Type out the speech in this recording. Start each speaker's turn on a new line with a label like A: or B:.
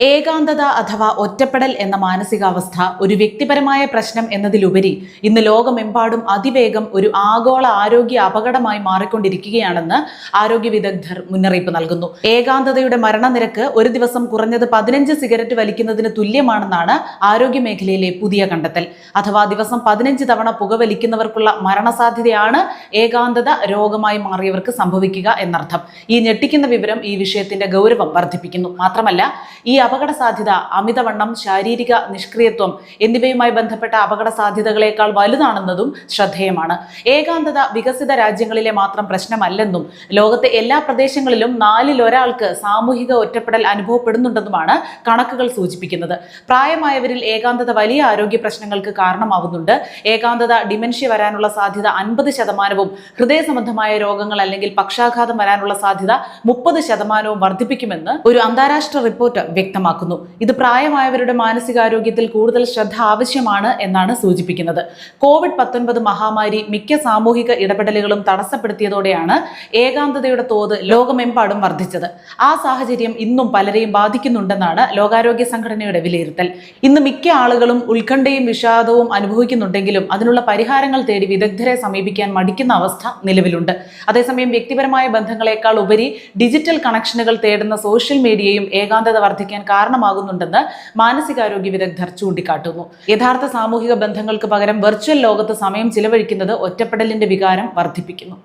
A: ഏകാന്തത അഥവാ ഒറ്റപ്പെടൽ എന്ന മാനസികാവസ്ഥ ഒരു വ്യക്തിപരമായ പ്രശ്നം എന്നതിലുപരി ഇന്ന് ലോകമെമ്പാടും അതിവേഗം ഒരു ആഗോള ആരോഗ്യ അപകടമായി മാറിക്കൊണ്ടിരിക്കുകയാണെന്ന് ആരോഗ്യ വിദഗ്ധർ മുന്നറിയിപ്പ് നൽകുന്നു. ഏകാന്തതയുടെ മരണനിരക്ക് ഒരു ദിവസം കുറഞ്ഞത് പതിനഞ്ച് സിഗരറ്റ് വലിക്കുന്നതിന് തുല്യമാണെന്നാണ് ആരോഗ്യ മേഖലയിലെ പുതിയ കണ്ടെത്തൽ. അഥവാ ദിവസം പതിനഞ്ച് തവണ പുകവലിക്കുന്നവർക്കുള്ള മരണസാധ്യതയാണ് ഏകാന്തത രോഗമായി മാറിയവർക്ക് സംഭവിക്കുക എന്നർത്ഥം. ഈ ഞെട്ടിക്കുന്ന വിവരം ഈ വിഷയത്തിന്റെ ഗൗരവം വർദ്ധിപ്പിക്കുന്നു. മാത്രമല്ല ഈ അപകട സാധ്യത അമിതവണ്ണം ശാരീരിക നിഷ്ക്രിയത്വം എന്നിവയുമായി ബന്ധപ്പെട്ട അപകട സാധ്യതകളേക്കാൾ വലുതാണെന്നതും ശ്രദ്ധേയമാണ്. ഏകാന്തത വികസിത രാജ്യങ്ങളിലെ മാത്രം പ്രശ്നമല്ലെന്നും ലോകത്തെ എല്ലാ പ്രദേശങ്ങളിലും നാലിൽ ഒരാൾക്ക് സാമൂഹിക ഒറ്റപ്പെടൽ അനുഭവപ്പെടുന്നുണ്ടെന്നുമാണ് കണക്കുകൾ സൂചിപ്പിക്കുന്നത്. പ്രായമായവരിൽ ഏകാന്തത വലിയ ആരോഗ്യ പ്രശ്നങ്ങൾക്ക് കാരണമാവുന്നുണ്ട്. ഏകാന്തത ഡിമെൻഷ്യ വരാനുള്ള സാധ്യത അൻപത് ശതമാനവും ഹൃദയ സംബന്ധമായ രോഗങ്ങൾ അല്ലെങ്കിൽ പക്ഷാഘാതം വരാനുള്ള സാധ്യത മുപ്പത് ശതമാനവും വർദ്ധിപ്പിക്കുമെന്ന് ഒരു അന്താരാഷ്ട്ര റിപ്പോർട്ട് വ്യക്തമാക്കുന്നു. ഇത് പ്രായമായവരുടെ മാനസികാരോഗ്യത്തിൽ കൂടുതൽ ശ്രദ്ധ ആവശ്യമാണ് എന്നാണ് സൂചിപ്പിക്കുന്നത്. കോവിഡ് പത്തൊൻപത് മഹാമാരി മിക്ക സാമൂഹിക ഇടപെടലുകളും തടസ്സപ്പെടുത്തിയതോടെയാണ് ഏകാന്തതയുടെ തോത് ലോകമെമ്പാടും വർദ്ധിച്ചത്. ആ സാഹചര്യം ഇന്നും പലരെയും ബാധിക്കുന്നുണ്ടെന്നാണ് ലോകാരോഗ്യ സംഘടനയുടെ വിലയിരുത്തൽ. ഇന്ന് മിക്ക ആളുകളും ഉത്കണ്ഠയും വിഷാദവും അനുഭവിക്കുന്നുണ്ടെങ്കിലും അതിനുള്ള പരിഹാരങ്ങൾ തേടി വിദഗ്ധരെ സമീപിക്കാൻ മടിക്കുന്ന അവസ്ഥ നിലവിലുണ്ട്. അതേസമയം വ്യക്തിപരമായ ബന്ധങ്ങളെക്കാൾ ഉപരി ഡിജിറ്റൽ കണക്ഷനുകൾ തേടുന്ന സോഷ്യൽ മീഡിയയും ഏകാന്തത വർദ്ധിക്കാൻ കാരണമാകുന്നുണ്ടെന്ന് മാനസികാരോഗ്യ വിദഗ്ധർ ചൂണ്ടിക്കാട്ടുന്നു. യഥാർത്ഥ സാമൂഹിക ബന്ധങ്ങൾക്ക് പകരം വെർച്വൽ ലോകത്ത് സമയം ചിലവഴിക്കുന്നത് ഒറ്റപ്പെടലിന്റെ വികാരം വർദ്ധിപ്പിക്കുന്നു.